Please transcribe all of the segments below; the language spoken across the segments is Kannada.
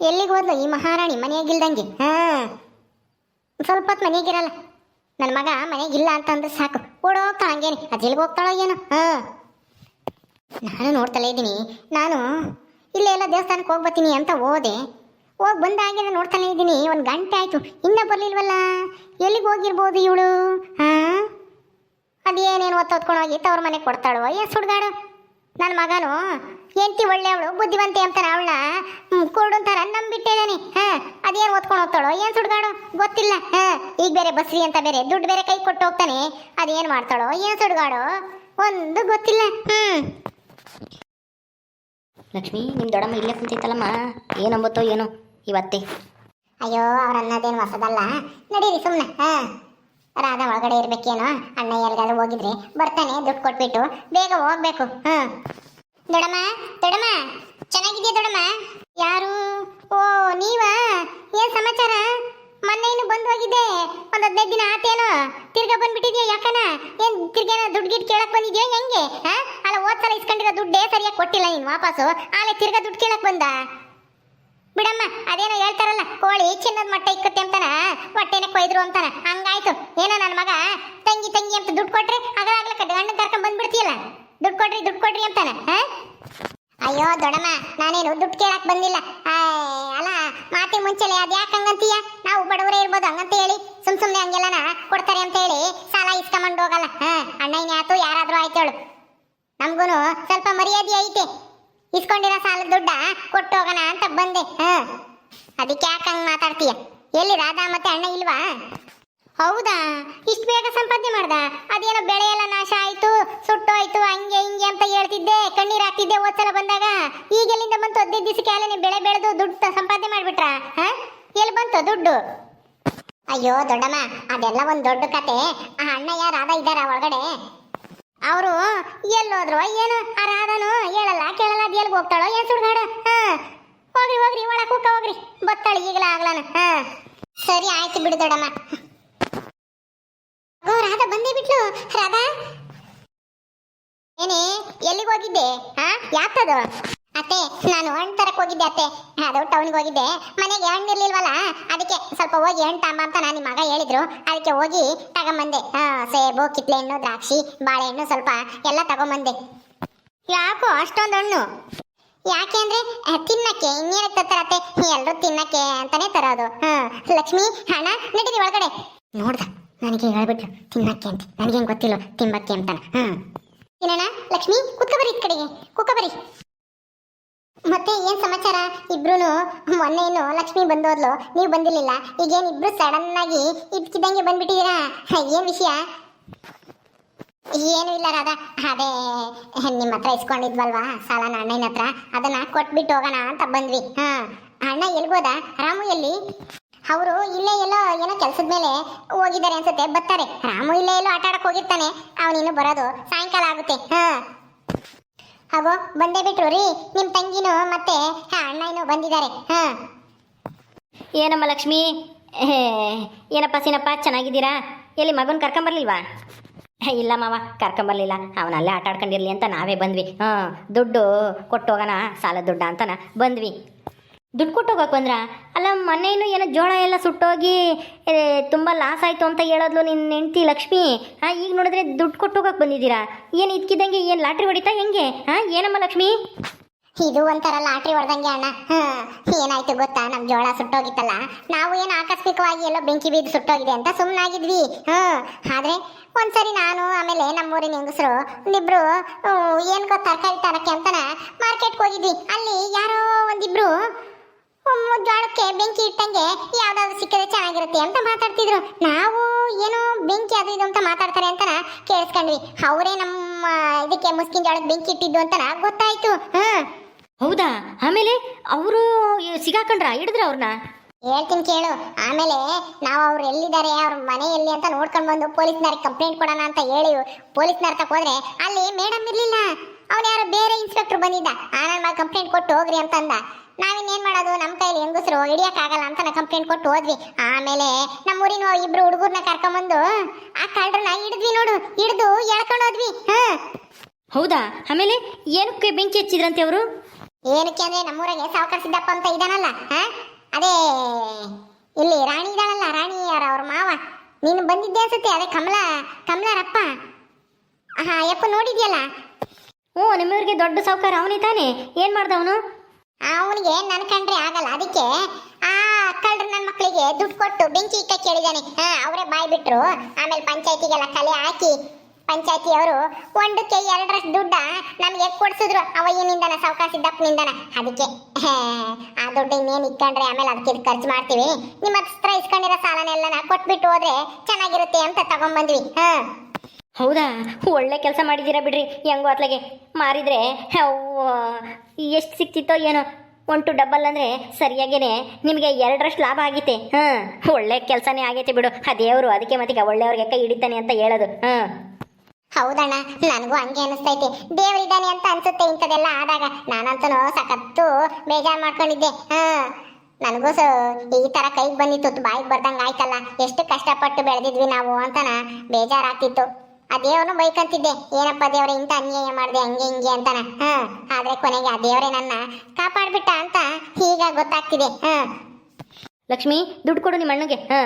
ಎಲ್ಲಿಗೆ ಹೋದ್ಲು? ಈ ಮಹಾರಾಣಿ ಮನೆಯಾಗಿಲ್ದಂಗೆ. ಹಾ. ಸ್ವಲ್ಪ ಹೊತ್ತು ಮನೆಯಾಗಿರಲ್ಲ ನನ್ನ ಮಗ ಮನೆಯಾಗಿಲ್ಲ ಅಂತಂದ್ರೆ ಸಾಕು. ಓಡೋಗ್ತಾ ಹಂಗೇನೆ. ಎಲ್ಲಿಗೆ ಹೋಗ್ತಾಳೋ ಏನೋ. ಹಾ. ನಾನು ನೋಡ್ತಲೇ ಇದ್ದೀನಿ. ನಾನು ಇಲ್ಲೇ ಎಲ್ಲ ದೇವಸ್ಥಾನಕ್ಕೆ ಹೋಗಿ ಬರ್ತೀನಿ ಅಂತ ಹೋದೆ. ಹೋಗಿ ಬಂದಾಗಿನ ನೋಡ್ತಾನೆ ಇದ್ದೀನಿ. ಒಂದು ಗಂಟೆ ಆಯಿತು. ಇನ್ನೂ ಬರಲಿಲ್ವಲ್ಲ? ಎಲ್ಲಿಗೆ ಹೋಗಿರ್ಬೋದು ಇವಳು? ಹಾ. ಅದೇನೇನು ಒತ್ತೊತ್ಕೊಂಡು ಹೋಗಿ ತವ್ರ ಮನೆಗೆ ಕೊಡ್ತಾಳೋ? ಏನು ಸುಡ್ಗಾಡು. ನನ್ನ ಮಗನು ಎಂತಿ ಒಳ್ಳೆಯವಳು ಬುದ್ಧಿವಂತೆ ಅಂತಾನೆ ಅವಳನ್ನ ಕೊಡು ಅಂತಾರ ನಂಬಿಟ್ಟಿದ್ದಾನೆ ಹಾ ಅದೇನು ಓದ್ಕೊಂಡು ಹೋಗ್ತಾಳೋ ಏನ್ ಸುಡ್ಗಾಡು? ಗೊತ್ತಿಲ್ಲ. ಹಾ ಈಗ ಬೇರೆ ಬಸ್ರಿ ಅಂತ ಬೇರೆ ದುಡ್ಡು ಬೇರೆ ಕೈ ಕೊಟ್ಟು ಹೋಗ್ತಾನೆ. ಅದೇನ್ ಮಾಡ್ತಾಳೋ ಏನ್ ಸುಡ್ಗಾಡು? ಒಂದು ಗೊತ್ತಿಲ್ಲ. ಹ್ಮ್. ಲಕ್ಷ್ಮಿ ನಿಮ್ಮ ದೊಡ್ಡಮ್ಮ ಇಲ್ಲೇ ಕುಂತೈತಲ್ಲಮ್ಮ ಏನಂಬತ್ತೋ ಏನೋ ಇವತ್ತೆ. ಅಯ್ಯೋ ಅವ್ರ ಅನ್ನೋದೇನು ಹೊಸದಲ್ಲ. ನಡೀರಿ ಸುಮ್ಮನೆ ಹಾ. ರಾಧಾ ಒಳಗಡೆ ಇರ್ಬೇಕೇನೋ? ಅಣ್ಣ ಎಲ್ಗಾದ್ರೂ ಹೋಗಿದ್ರೆ ಬರ್ತಾನೆ ದುಡ್ಡು ಕೊಟ್ಬಿಟ್ಟು ಬೇಗ ಹೋಗ್ಬೇಕು ಹಾ. ದೊಡಮ್ಮ ದೊಡಮ್ಮ, ಚೆನ್ನಾಗಿದ್ಯಾ ದೊಡಮ್ಮ? ಯಾರು? ಓ, ನೀವಾ? ಏನ್ ಸಮಾಚಾರ? ಮೊನ್ನೆ ಇನ್ನು ಬಂದು ಹೋಗಿದ್ದೆ. ಒಂದ್ ಹದಿನೈದು ದಿನ ಆತೇನೋ ತಿರ್ಗ ಬಂದ್ಬಿಟ್ಟಿದ್ಯಾ ಯಾಕನ? ಏನ್ ತಿರ್ಗೇನ ದುಡ್ಡು ಗಿಡ್ ಕೇಳಕ್ ಬಂದಿದ್ಯಾ ಹೆಂಗೆ? ಅಲ್ಲ, ಹೋದ್ ಸಲ ಇಸ್ಕೊಂಡಿರೋ ದುಡ್ಡೇ ಸರಿಯಾಗಿ ಕೊಟ್ಟಿಲ್ಲ ನೀನು ವಾಪಸ್ಸು. ಆಲೆ ತಿರ್ಗಾ ದುಡ್ಡು ಕೇಳಕ್ ಬಂದ? ಬಿಡಮ್ಮ, ಅದೇನೋ ಹೇಳ್ತಾರಲ್ಲ, ಕೋಳಿ ಚಿನ್ನದ ಮಟ್ಟ ಇಕ್ಕತ್ತೆ ಅಂತಾನ? ಹೊಟ್ಟೆನೆ ಕೊಯ್ದ್ರು ಅಂತಾನ? ಹಂಗಾಯ್ತು. ಏನೋ ನನ್ನ ಮಗ, ತಂಗಿ ತಂಗಿ ಅಂತ ದುಡ್ಡು ಕೊಟ್ರೆ ಅಗಲಾಗ್ಲಕ್ಕ ಗಂಡನ ಕರ್ಕೊಂಡ್ ಬಂದ್ಬಿಡ್ತೀಯಲ್ಲ? ದುಡ್ಡು ಕೊಡ್ರಿ ದುಡ್ಡು ಕೊಡ್ರಿ ಅಂತಾನ? ಹಾ? ಅಯ್ಯೋ ದೊಡಮ್ಮ ನಾನೇನು ದುಡ್ಡು ಕೇಳಕ್ ಬಂದಿಲ್ಲ. ಅಲ್ಲ, ಮಾತಿ ಮುಂಚೆಲೆ ಅದ್ ಯಾಕೆ ಹಂಗಂತೀಯ? ನಾವು ಬಡವರೇ ಇರ್ಬೋದು, ಹಂಗಂತ ಹೇಳಿ. ಸುಮ್ ಸುಮ್ನೆ ಹಂಗೆಲ್ಲನ ಕೊಡ್ತಾರೆ ಅಂತ ಹೇಳಿ ಸಾಲ ಇಸ್ಕೊಂಡ್ ಹೋಗಲ್ಲ. ಅಣ್ಣ ಯಾತು ಯಾರಾದ್ರೂ ಆಯ್ತೇಳು ನಮ್ಗೂನು ಸ್ವಲ್ಪ ಮರ್ಯಾದೆ ಐತೆ. ಇಸ್ಕೊಂಡಿರೋ ಸಾಲದ ದುಡ್ಡ ಕೊಟ್ಟು ಹೋಗೋಣ ಅಂತ ಬಂದೆ. ಹ, ಅದಕ್ಕೆ ಯಾಕೆ ಹಂಗೆ ಮಾತಾಡ್ತೀಯ? ಎಲ್ಲಿ ರಾಧಾ ಮತ್ತೆ ಅಣ್ಣ ಇಲ್ವಾ? ಹೌದಾ? ಇಷ್ಟು ಬೇಗ ಸಂಪಾದನೆ ಮಾಡ್ದ? ಅದೇನೋ ಬೆಳೆ ಎಲ್ಲ ನಾಶ ಆಯ್ತು, ಸುಟ್ಟೋಯ್ತು, ಹಂಗೆ ಹಿಂಗೆ ಅಂತ ಹೇಳ್ತಿದ್ದೆ, ಕಣ್ಣೀರ್ ಹಾಕ್ತಿದ್ದೆ ಹೋದ್ಸಲ ಬಂದಾಗ. ಈಗ ಎಲ್ಲಿಂದ ಬಂತು? ಹದಿನೈದು ದಿವಸಕ್ಕೆ ಅಲ್ಲೇ ಬೆಳೆ ಬೆಳೆದು ದುಡ್ಡು ಸಂಪಾದನೆ ಮಾಡ್ಬಿಟ್ರ? ಹ? ಎಲ್ಲಿ ಬಂತು ದುಡ್ಡು? ಅಯ್ಯೋ ದೊಡ್ಡಮ್ಮ, ಅದೆಲ್ಲ ಒಂದು ದೊಡ್ಡ ಕತೆ. ಆ ಅಣ್ಣಯ್ಯ ರಾಧಾ ಇದ್ದಾರ ಒಳಗಡೆ? ಅವರು, ಎಲ್ಲೋದ್ರು ಏನು ಆ ರಾಧನು, ಹೇಳಲ್ಲ, ಕೇಳಲ್ಲ, ಅದು ಎಲ್ಲಿಗೆ ಹೋಗ್ತಾಳೋ? ಸುಡ ಸುಡ್ಗಾಡ? ಹೋಗ್ರಿ ಹೋಗ್ರಿ, ಒಳಗೆ ಹೋಗ್ರಿ. ಬತ್ತಾಳೆ ಈಗಲ ಆಗ್ಲಾನ? ಹಾ? ಸರಿ, ಆಯ್ತು ಬಿಡು ದೊಡಮ್ಮ ಓ, ರಾಧಾ, ಬಂದೇ ಬಿಟ್ಲು. ರಾಧಾ? ಏನೇ, ಎಲ್ಲಿಗೆ ಹೋಗಿದ್ದೆ? ಹಾ ಯಾತದು ಅತ್ತೆ, ನಾನು ಹಣ್ಣು ತರಕ್ ಹೋಗಿದ್ದೆ, ಅತ್ತೆ. ಅದು ಟೌನ್ಗೆ ಹೋಗಿದ್ದೆ. ಮನೆಗೆ ಹಣ್ಣು ಇರ್ಲಿಲ್ವಲ್ಲ ಅದಕ್ಕೆ ಸ್ವಲ್ಪ ಹೋಗಿ ಹಣ್ಣು ತಾಂಬ ಅಂತ ನಾನು ಮಗ ಹೇಳಿದ್ರು. ಅದಕ್ಕೆ ಹೋಗಿ ತಗೊಂಬಂದೆ. ಹಾ ಸೇಬು ಕಿತ್ಲೆ ಹಣ್ಣು ದ್ರಾಕ್ಷಿ, ಬಾಳೆಹಣ್ಣು ಸ್ವಲ್ಪ ಎಲ್ಲ ತಗೊಂಬಂದೆ. ಯಾಕೋ ಅಷ್ಟೊಂದು ಹಣ್ಣು? ಯಾಕೆ ಅಂದ್ರೆ ತಿನ್ನಕ್ಕೆ, ಇನ್ನೇನಕ್ಕೆ ತರತ್ತೆ ಎಲ್ಲರೂ ತಿನ್ನಕ್ಕೆ ಅಂತಾನೆ ತರೋದು. ಹಾ, ಲಕ್ಷ್ಮಿ ಹಣ ನಡೀರಿ ಒಳಗಡೆ. ನೋಡ್ದ. ನನಗೆ ಹೇಳ್ಬಿಟ್ರು, ತಿನ್ನಕ್ಕೆ ಅಂತ. ನನಗೇನು ಗೊತ್ತಿಲ್ಲ ತಿನ್ನಕ್ಕೆ ಅಂತ ಹಾ. ಏನಣ್ಣ ಲಕ್ಷ್ಮಿ, ಕುತ್ಕ ಬರಿ ಕಡೆಗೆ. ಕುಕ್ಕ ಬರಿ ಮತ್ತೆ ಏನ್ ಸಮಾಚಾರ? ಇಬ್ರು ಮೊನ್ನೆ ಏನು ಲಕ್ಷ್ಮಿ ಬಂದೋದ್ಲು. ನೀವು ಬಂದಿರಲಿಲ್ಲ. ಈಗೇನು ಇಬ್ರು ಸಡನ್ ಆಗಿ ಇದ್ಕಿದ್ದಂಗೆ ಬಂದ್ಬಿಟ್ಟಿದ್ದೀರಾ? ಏನ್ ವಿಷಯ? ಏನು ಇಲ್ಲ ರಾಧಾ. ಅದೇ, ನಿಮ್ಮ ಹತ್ರ ಇಸ್ಕೊಂಡಿದ್ವಲ್ವಾ? ಸಾಲನ ಅಣ್ಣನ ಹತ್ರ. ಅದನ್ನ ಕೊಟ್ಬಿಟ್ಟು ಹೋಗೋಣ ಅಂತ ಬಂದ್ವಿ. ಹಾ. ಅಣ್ಣ ಎಲ್ಗೋದ? ರಾಮು ಎಲ್ಲಿ? ಅವರು ಇಲ್ಲೇ ಎಲ್ಲೋ ಏನೋ ಕೆಲಸದ ಮೇಲೆ ಹೋಗಿದ್ದಾರೆ ಅನ್ಸುತ್ತೆ, ಬರ್ತಾರೆ. ರಾಮು ಇಲ್ಲೇ ಎಲ್ಲೋ ಆಟ ಹೋಗಿರ್ತಾನೆ. ಹೋಗಿರ್ತಾನೆ ಅವನಿನ್ನು ಬರೋದು ಸಾಯಂಕಾಲ ಆಗುತ್ತೆ. ಹಾ. ಹಾಗೋ ಬಂದೇ ಬಿಟ್ರು ರೀ. ನಿಮ್ಮ ತಂಗಿನೂ ಮತ್ತೆ ಹಾ, ಅಣ್ಣ ಇನ್ನೂ ಬಂದಿದ್ದಾರೆ. ಹಾ. ಏನಮ್ಮ ಲಕ್ಷ್ಮಿ? ಏನಪ್ಪ ಸೀನಪ್ಪ, ಚೆನ್ನಾಗಿದ್ದೀರಾ? ಎಲ್ಲಿ ಮಗನ ಕರ್ಕೊಂಬರ್ಲಿಲ್ವಾ ಇಲ್ಲ ಮಾವ ಕರ್ಕೊಂಬರ್ಲಿಲ್ಲ ಅವನ ಅಲ್ಲೇ ಆಟ ಅಂತ ನಾವೇ ಬಂದ್ವಿ. ಹಾಂ, ದುಡ್ಡು ಕೊಟ್ಟು ಹೋಗೋಣ ಸಾಲ ದುಡ್ಡ ಅಂತನ ಬಂದ್ವಿ. ದುಡ್ಡು ಕೊಟ್ಟು ಹೋಗಕ್ಕೆ ಬಂದ್ರ? ಅಲ್ಲ ಮೊನ್ನೆನು ಏನೋ ಜೋಳ ಎಲ್ಲ ಸುಟ್ಟೋಗಿ ತುಂಬ ಲಾಸ್ ಆಯಿತು ಅಂತ ಹೇಳೋದ್ಲು ನಿನ್ನ ಹೆಂಡ್ತಿ ಲಕ್ಷ್ಮಿ. ಹಾಂ ಈಗ ನೋಡಿದ್ರೆ ದುಡ್ಡು ಕೊಟ್ಟು ಹೋಗಕ್ಕೆ ಬಂದಿದ್ದೀರಾ? ಏನು ಇದ್ಕಿದ್ದಂಗೆ ಏನು ಲಾಟ್ರಿ ಹೊಡಿತಾ ಹೆಂಗೆ? ಹಾಂ ಏನಮ್ಮ ಲಕ್ಷ್ಮಿ? ಇದು ಒಂಥರ ಲಾಟ್ರಿ ಹೊಡೆದಂಗೆ ಅಣ್ಣ. ಹ್ಞೂ ಏನಾಯ್ತು ಗೊತ್ತಾ? ನಮ್ಮ ಜೋಳ ಸುಟ್ಟೋಗಿತ್ತಲ್ಲ. ನಾವು ಏನು ಆಕಸ್ಮಿಕವಾಗಿ ಎಲ್ಲೋ ಬೆಂಕಿ ಬಿದ್ದು ಸುಟ್ಟೋಗಿದೆ ಅಂತ ಸುಮ್ಮನಾಗಿದ್ವಿ ಹ್ಞೂ ಆದ್ರೆ ಒಂದ್ಸರಿ ನಾನು, ಆಮೇಲೆ ನಮ್ಮೂರಿನ ಹೆಂಗಸರು, ಒಂದಿಬ್ರು ಏನು ಗೊತ್ತು ತರಕಾರಿ ತರಕ್ಕೆ ಅಂತನ ಮಾರ್ಕೆಟ್ಗೆ ಹೋಗಿದ್ವಿ. ಅಲ್ಲಿ ಯಾರೋ ಒಂದಿಬ್ರು ಜೋಳಕ್ಕೆ ಬೆಂಕಿ ಇಟ್ಟಂಗೆ ಯಾವ್ದಾದ್ರು ಸಿಕ್ಕಿದ್ರೆ ಚೆನ್ನಾಗಿರುತ್ತೆ ಅಂತ ಮಾತಾಡ್ತಿದ್ರು. ನಾವು ಏನೋ ಬೆಂಕಿ ಅದು ಇದು ಅಂತ ಮಾತಾಡ್ತಾರೆ ಅಂತ ಕೇಳಿಸ್ಕೊಂಡ್ವಿ. ಅವರೇ ನಮ್ಮ ಇದಕ್ಕೆ ಮುಸ್ಕಿನ ಜೋಳಕ್ಕೆ ಬೆಂಕಿ ಇಟ್ಟಿದ್ದು ಅಂತ ಗೊತ್ತಾಯ್ತು. ಹ್ಮ್ ಹೌದಾ? ಆಮೇಲೆ ಅವರು ಸಿಗಾಕೊಂಡ್ರ? ಹಿಡಿದ್ರ ಅವ್ರನ್ನ ಹೇಳ್ತೀನಿ ಕೇಳು. ಆಮೇಲೆ ನಾವು ಅವ್ರು ಎಲ್ಲಿದ್ದಾರೆ ಅವ್ರ ಮನೆಯಲ್ಲಿ ಅಂತ ನೋಡ್ಕೊಂಡು ಬಂದು ಪೊಲೀಸ್ನವ್ರಿಗೆ ಕಂಪ್ಲೇಂಟ್ ಕೊಡೋಣ ಅಂತ ಹೇಳಿ ಪೊಲೀಸ್ನವ್ರ ತಕ ಹೋದ್ರೆ ಅಲ್ಲಿ ಮೇಡಮ್ ಇರಲಿಲ್ಲ. ಅವ್ನು ಯಾರೋ ಬೇರೆ ಇನ್ಸ್ಪೆಕ್ಟರ್ ಬಂದಿದ್ದ. ಆ ನನ್ನ ಕಂಪ್ಲೇಂಟ್ ಕೊಟ್ಟು ಹೋಗ್ರಿ ಅಂತ ಅಂದ. ನಾವಿನ್ನೇನ್ ಮಾಡೋದು? ನಮ್ಮ ಕೈಲಿ ಹೆಂಗಸರು ಹಿಡಿಯೋಕ್ಕಾಗಲ್ಲ ಅಂತ ನಾ ಕಂಪ್ಲೇಂಟ್ ಕೊಟ್ಟು ಹೋದ್ವಿ. ಆಮೇಲೆ ನಮ್ಮೂರಿನ ಇಬ್ರು ಹುಡುಗರ್ನ ಕರ್ಕೊಂಬಂದು ಆ ಕಳ್ಳರನ್ನ ಹಿಡಿದ್ವಿ ನೋಡು ಹಿಡಿದು ಎಳ್ಕೊಂಡು ಹೋದ್ವಿ. ಹಾ. ಹೌದಾ? ಆಮೇಲೆ ಏನಕ್ಕೆ ಬೆಂಕಿ ಹಚ್ಚಿದ್ರಂತೆ ಅವರು? ಏನಕ್ಕೆ ಅಂದ್ರೆ ನಮ್ಮೂರಾಗೆ ಸಾವುಕಾರ ಸಿದ್ದಪ್ಪ ಅಂತ ಇದಾನಲ್ಲ ಅದೇ ಇಲ್ಲಿ ರಾಣಿ ಇದಾಳಲ್ಲ ರಾಣಿ ಯಾರ ಅವ್ರ ಮಾವ? ನೀನು ಬಂದಿದ್ದೆ ಅನ್ಸುತ್ತೆ ಅದೇ ಕಮಲ ಕಮಲಾರಪ್ಪ. ಹಾ ಯಪ್ಪ ನೋಡಿದ್ಯಲ್ಲ? ಹ್ಞೂ ನಿಮ್ಮವ್ರಿಗೆ ದೊಡ್ಡ ಸಾವುಕಾರ ಅವನೇ ತಾನೆ ಏನು ಮಾಡ್ದವನು? ಅವನಿಗೆ ನನ್ ಕಂಡ್ರೆ ಆಗಲ್ಲ. ಅದಕ್ಕೆ ಆ ಅಕ್ಕಳ್ರು ನನ್ನ ಮಕ್ಕಳಿಗೆ ದುಡ್ಡು ಕೊಟ್ಟು ಬೆಂಕಿ ಇಕ್ಕ ಕೇಳಿದಾನೆ. ಹಾ ಅವರೇ ಬಾಯ್ ಬಿಟ್ರು. ಆಮೇಲೆ ಪಂಚಾಯತಿಗೆಲ್ಲ ಕಲೆ ಹಾಕಿ ಪಂಚಾಯತಿ ಅವರು ಒಂದಕ್ಕೆ ಎರಡರಷ್ಟು ದುಡ್ಡ ನಮ್ಗೆ ಕೊಡ್ಸಿದ್ರು. ಅವಯ್ಯನಿಂದನ ಸಾವುಕಾರ ಸಿದ್ದಪ್ಪನಿಂದನ ಅದಕ್ಕೆ. ಹೇ, ಆ ದುಡ್ಡು ಇನ್ನೇನು ಇಟ್ಕೊಂಡ್ರೆ ಆಮೇಲೆ ಅದಕ್ಕೆ ಖರ್ಚು ಮಾಡ್ತೀವಿ. ನಿಮ್ಮ ಹತ್ರ ಇಸ್ಕೊಂಡಿರೋ ಸಾಲನೆಲ್ಲ ಕೊಟ್ಬಿಟ್ಟು ಹೋದ್ರೆ ಚೆನ್ನಾಗಿರುತ್ತೆ ಅಂತ ತಗೊಂಡ್ಬಂದ್ವಿ ಹಾ. ಹೌದಾ? ಒಳ್ಳೆ ಕೆಲಸ ಮಾಡಿದ್ದೀರಾ ಬಿಡ್ರಿ ಹೆಂಗೋ ಅತ್ಲಾಗೆ ಮಾರಿದ್ರೆ ಎಷ್ಟು ಸಿಕ್ತಿತ್ತೋ ಏನೋ. ಒನ್ ಟು ಡಬಲ್ ಅಂದರೆ ಸರಿಯಾಗೇನೆ. ನಿಮಗೆ ಎರಡರಷ್ಟು ಲಾಭ ಆಗಿತ್ತೆ. ಹಾಂ, ಒಳ್ಳೆ ಕೆಲಸನೇ ಆಗೈತೆ ಬಿಡು. ಆ ದೇವರು ಅದಕ್ಕೆ ಮತ್ತೆ ಒಳ್ಳೆಯವ್ರಿಗೆ ಕೈ ಹಿಡಿತಾನೆ ಅಂತ ಹೇಳೋದು. ಹಾಂ. ಹೌದಣ್ಣ, ನನಗೂ ಹಂಗೆ ಅನಿಸ್ತೈತೆ. ದೇವರಿದ್ದಾನೆ ಅಂತ ಅನ್ಸುತ್ತೆ ಇಂಥದೆಲ್ಲ ಆದಾಗ. ನಾನಂತೂ ಸಖತ್ತು ಬೇಜಾರು ಮಾಡ್ಕೊಂಡಿದ್ದೆ. ಹಾಂ. ನನಗೂ ಸ, ಈ ಥರ ಕೈಗೆ ಬಂದಿತ್ತು, ಬಾಯಿಗೆ ಬರ್ದಂಗೆ ಆಯ್ತಲ್ಲ. ಎಷ್ಟು ಕಷ್ಟಪಟ್ಟು ಬೆಳೆದಿದ್ವಿ ನಾವು ಅಂತನ ಬೇಜಾರಾಗ್ತಿತ್ತು. ಆ ದೇವ್ರನ್ನು ಬೈಕಂತಿದ್ದೆ. ಏನಪ್ಪ ದೇವ್ರೆ ಇಂಥ ಅನ್ಯಾಯ ಮಾಡಿದೆ ಹಂಗೆ ಹಿಂಗೆ ಅಂತಾನ. ಹಾ ಆದ್ರೆ ಕೊನೆಗೆ ಆ ದೇವರೇ ನನ್ನ ಕಾಪಾಡ್ಬಿಟ್ಟ ಅಂತ ಈಗ ಗೊತ್ತಾಗ್ತಿದೆ. ಹಾ. ಲಕ್ಷ್ಮಿ ದುಡ್ಡು ಕೊಡು ನಿಮ್ಮ ಅಣ್ಣಗೆ. ಹ.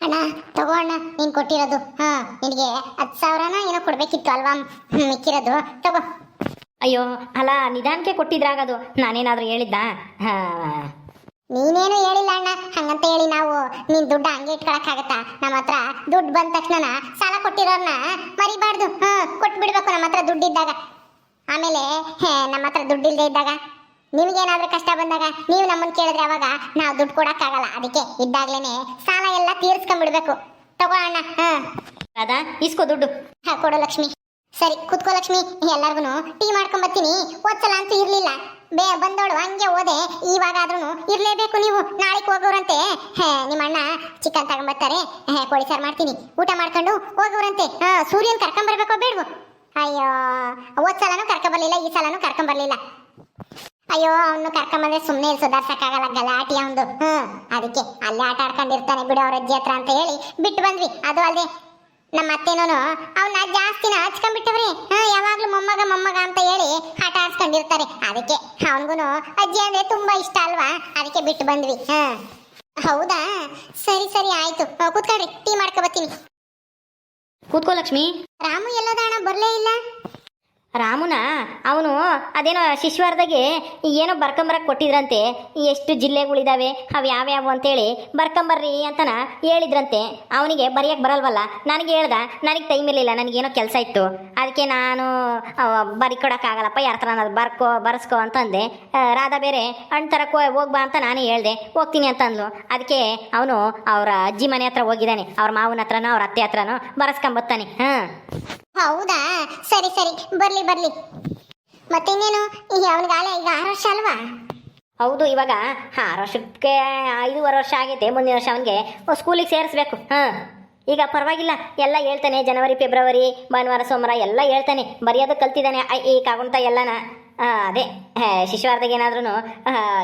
ಅಣ್ಣ ತಗೋ ಅಣ್ಣ ನೀನ್ ಕೊಟ್ಟಿರೋದು. ಹಾ ನಿನಗೆ ಹತ್ತು ಸಾವಿರನ ಏನೋ ಕೊಡ್ಬೇಕಿತ್ತು ಅಲ್ವಾ? ಹ್ಮ್, ಮಿಕ್ಕಿರೋದು ತಗೋ. ಅಯ್ಯೋ ಅಲ್ಲ ನಿಧಾನಕ್ಕೆ ಕೊಟ್ಟಿದ್ರಾಗದು. ನಾನೇನಾದರೂ ಹೇಳಿದ್ದ ಹಾಂ. ನೀನೇನು ಹೇಳಿಲ್ಲ ಅಣ್ಣ. ಹಂಗಂತ ಹೇಳಿ ನಾವು ನಿನ್ ದುಡ್ಡು ಹಂಗೆ ಇಟ್ಕೊಳಕ್ಕಾಗತ್ತಾ ನಮ್ಮ ಹತ್ರ ದುಡ್ಡು ಬಂದ ತಕ್ಷಣ ಸಾಲ ಕೊಟ್ಟಿರೋರ್ನ ಮರಿಬಾರ್ದು. ಹ್ಮ್ ಕೊಟ್ಬಿಡ್ಬೇಕು ನಮ್ಮ ಹತ್ರ ದುಡ್ಡು ಇದ್ದಾಗ. ಆಮೇಲೆ ಹೇ, ನಮ್ಮ ಹತ್ರ ದುಡ್ಡು ಇಲ್ಲದೆ ಇದ್ದಾಗ? ನಿಮ್ಗೇನಾದ್ರೂ ಕಷ್ಟ ಬಂದಾಗ? ನೀವು ನಮ್ಮನ್ನ ಕೇಳಿದ್ರೆ ಅವಾಗ ನಾವು ದುಡ್ಡು ಕೊಡಕ್ಕಾಗಲ್ಲ. ಅದಕ್ಕೆ ಇದ್ದಾಗ್ಲೇನೆ ಸಾಲ ಎಲ್ಲ ತೀರ್ಸ್ಕೊಂಡ್ಬಿಡ್ಬೇಕು ತಗೋ ಅಣ್ಣ. ಹಾ. ರಾಧಾ ಇಸ್ಕೋ ದುಡ್ಡು. ಹಾ ಕೊಡು ಲಕ್ಷ್ಮಿ. ಸರಿ ಕುತ್ಕೋ ಲಕ್ಷ್ಮಿ. ಎಲ್ಲಾರ್ಗು ಟೀ ಮಾಡ್ಕೊಂಡ್ ಬರ್ತೀನಿ ಓದ್ಸಲ ಅಂತ ಇರ್ಲಿಲ್ಲ. ಬೇ ಬಂದೋಳು ಹಂಗೆ ಓದೆ ಇವಾಗಾದ್ರೂ ಇರ್ಲೇಬೇಕು ನೀವು. ನಾಳೆ ಹೋಗೋರಂತೆ. ಹೇ, ನಿಮ್ಮ ಅಣ್ಣ ಚಿಕನ್ ತಗೊಂಬರ್ತಾರೆ. ಕೋಳಿ ಸಾರು ಮಾಡ್ತೀನಿ. ಊಟ ಮಾಡ್ಕೊಂಡು ಹೋಗೋರಂತೆ. ಹಾ ಸೂರ್ಯನ್ ಕರ್ಕೊಂಬರ್ಬೇಕೋ ಬೇಡವು? ಅಯ್ಯೋ ಹೋದ್ ಸಲನೂ ಕರ್ಕೊಂಬರ್ಲಿಲ್ಲ ಈ ಸಲನೂ ಕರ್ಕೊಂಬರ್ಲಿಲ್ಲ. ಅಯ್ಯೋ ಅವನು ಕರ್ಕೊಂಬಂದ್ರೆ ಸುಮ್ಮನೆ ಸುಧಾರ್ಸಕ್ಕಾಗಲ್ಲ ಗಲಾಟಿ ಅವನು ಹ್ಞೂ ಅದಕ್ಕೆ ಅಲ್ಲೇ ಆಟ ಆಡ್ಕೊಂಡಿರ್ತಾನೆ ಬಿಡು ಅವ್ರ ಅಜ್ಜಿ ಹತ್ರ ಅಂತ ಹೇಳಿ ಬಿಟ್ಟು ಬಂದ್ವಿ. ಅದು ಅಲ್ಲದೆ ನಮ್ಮ ಅತ್ತೆನೂ ಅವನ್ನ ಜಾಸ್ತಿನ ಹಚ್ಕೊಂಡ್ಬಿಟ್ಟವ್ರಿ. ಹಾ ಯಾವಾಗಲೂ ಮೊಮ್ಮಗ ಮೊಮ್ಮಗ ಅಂತ ಹೇಳಿ ಆಟ ಆಡ್ಸ್ಕೊಂಡಿರ್ತಾರೆ ಅದಕ್ಕೆ ಅವನಿಗೂ ಅಜ್ಜಿ ಅಂದ್ರೆ ತುಂಬಾ ಇಷ್ಟ ಅಲ್ವಾ? ಅದಕ್ಕೆ ಬಿಟ್ಟು ಬಂದ್ವಿ. ಹಾ. ಹೌದಾ? ಸರಿ ಸರಿ ಆಯ್ತು. ಕೂತ್ಕೊಂಡ್ರಿ ಕೂತ್ಕೊಳ್ರಿ. ಟೀ ಮಾಡ್ಕೊ ಬರ್ತೀನಿ. ಕೂತ್ಕೋ ಲಕ್ಷ್ಮಿ. ರಾಮು ಎಲ್ಲದ ಅಣ್ಣ? ಬರ್ಲೇ ಇಲ್ಲ? ರಾಮುನ, ಅವನು ಅದೇನೋ ಶಿಶುವಾರ್ದಾಗೆ ಏನೋ ಬರ್ಕೊಂಬರಕ್ಕೆ ಕೊಟ್ಟಿದ್ರಂತೆ. ಎಷ್ಟು ಜಿಲ್ಲೆಗಳಿದಾವೆ, ಅವು ಯಾವ್ಯಾವು ಅಂತೇಳಿ ಬರ್ಕೊಂಬರ್ರಿ ಅಂತನ ಹೇಳಿದ್ರಂತೆ. ಅವನಿಗೆ ಬರೆಯಕ್ಕೆ ಬರಲ್ವಲ್ಲ? ನನಗೆ ಹೇಳ್ದ, ನನಗೆ ಟೈಮ್ ಇರಲಿಲ್ಲ, ನನಗೇನೋ ಕೆಲಸ ಇತ್ತು. ಅದಕ್ಕೆ ನಾನು ಬರಿ ಕೊಡೋಕ್ಕಾಗಲ್ಲಪ್ಪ ಯಾರ ಥರ ನಾನು ಬರ್ಕೋ, ಬರೆಸ್ಕೋ ಅಂತಂದೆ. ರಾಧ ಬೇರೆ ಹಣ್ಣು ತರಕ್ಕೆ ಹೋಗ್ಬಾ ಅಂತ ನಾನೇ ಹೇಳ್ದೆ. ಹೋಗ್ತೀನಿ ಅಂತ ಅಂದ್ಲು ಅದಕ್ಕೆ ಅವನು ಅವರ ಅಜ್ಜಿ ಮನೆ ಹತ್ರ ಹೋಗಿದ್ದಾನೆ. ಅವ್ರ ಮಾವನ ಹತ್ರನೋ, ಅವ್ರ ಅತ್ತೆ ಹತ್ರನೋ ಬರೆಸ್ಕೊಂಬತ್ತಾನೆ. ಹಾಂ ಹೌದಾ? ಸರಿ ಸರಿ. ಬರ್ಲಿ ಬರ್ಲಿ. ಮತ್ತಿನ್ನೇನು? ಈಗ ಅವನಿಗಾಲೆ ಈಗ ಆರು ವರ್ಷ ಅಲ್ವಾ? ಹೌದು, ಇವಾಗ. ಆರು ವರ್ಷಕ್ಕೆ ಐದೂವರೆ ವರ್ಷ ಆಗೈತೆ. ಮುಂದಿನ ವರ್ಷ ಅವನಿಗೆ ಸ್ಕೂಲಿಗೆ ಸೇರಿಸ್ಬೇಕು. ಹಾಂ. ಈಗ ಪರವಾಗಿಲ್ಲ. ಎಲ್ಲ ಹೇಳ್ತಾನೆ, ಜನವರಿ, ಫೆಬ್ರವರಿ, ಭಾನುವಾರ, ಸೋಮವಾರ ಎಲ್ಲ ಹೇಳ್ತಾನೆ. ಬರೆಯೋದು ಕಲ್ತಿದ್ದಾನೆ ಈ ಕಾಗುಂತ ಎಲ್ಲನ. ಅದೇ ಶಿಶುವಾರ್ದಾಗ ಏನಾದ್ರೂ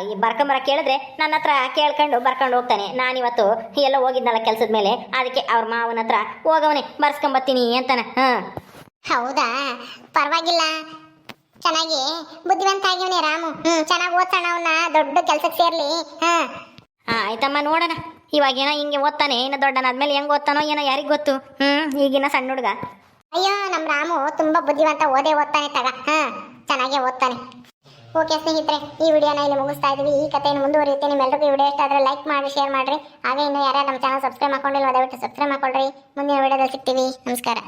ಈ ಬರ್ಕೊಂಬರ ಕೇಳಿದ್ರೆ ನನ್ನ ಹತ್ರ ಕೇಳ್ಕೊಂಡು ಬರ್ಕೊಂಡು ಹೋಗ್ತಾನೆ. ನಾನಿವತ್ತು ಎಲ್ಲ ಹೋಗಿದ್ನಲ್ಲ ಕೆಲಸದ ಮೇಲೆ ಅದಕ್ಕೆ ಅವ್ರ ಮಾವನ ಹತ್ರ ಹೋಗವನೆ ಬರ್ಸ್ಕೊಂಬತ್ತೀನಿ ಅಂತಾನೆ ಹಾಂ. ಹೌದಾ? ಪರವಾಗಿಲ್ಲ. ಚೆನ್ನಾಗಿ ಬುದ್ಧಿವಂತ ಆಗಿವನೇ ರಾಮು. ಚೆನ್ನಾಗಿ ಓದ್ತಾನ ಅವನ್ನ ದೊಡ್ಡ ಕೆಲ್ಸಕ್ಕೆ ಸೇರ್ಲಿ ಹಾ. ಆಯ್ತಮ್ಮ ನೋಡೋಣ. ಇವಾಗೇನೋ ಹಿಂಗೆ ಓದ್ತಾನೆ ಇನ್ನು ದೊಡ್ಡನಾದ್ಮೇಲೆ ಹೆಂಗ್ ಓದ್ತಾನೋ ಏನೋ ಯಾರಿಗೆ ಗೊತ್ತು. ಹ್ಞೂ ಈಗಿನ ಸಣ್ಣ ಹುಡುಗ. ಅಯ್ಯೋ ನಮ್ ರಾಮು ತುಂಬಾ ಬುದ್ಧಿವಂತ ಓದೇ ಓದ್ತಾನೆ ತಗ ಹಾ. ಚೆನ್ನಾಗೇ ಓದ್ತಾನೆ. ಓಕೆ ಸ್ನೇಹಿತರೆ, ಈ ವಿಡಿಯೋನ ಇಲ್ಲಿ ಮುಗಿಸ್ತಾ ಇದ್ದೀವಿ. ಈ ಕಥೆಯನ್ನು ಮುಂದುವರಿಯುತ್ತೆ. ನಿಮ್ಮೆಲ್ಲರಿಗೂ ವಿಡಿಯೋ ಇಷ್ಟ ಆದರೆ ಲೈಕ್ ಮಾಡಿ ಶೇರ್ ಮಾಡ್ರಿ. ಹಾಗೆ ಇನ್ನು ಯಾರ್ಯಾರು ನಮ್ಮ ಚಾನಲ್ ಸಬ್ಸ್ಕ್ರೈಬ್ ಮಾಡ್ಕೊಂಡಿಲ್ಲ ದಯವಿಟ್ಟು ಸಬ್ಸ್ಕ್ರೈಬ್ ಮಾಡ್ಕೊಳ್ರಿ. ಮುಂದಿನ ವಿಡಿಯೋದಲ್ಲಿ ಸಿಗ್ತೀವಿ. ನಮಸ್ಕಾರ.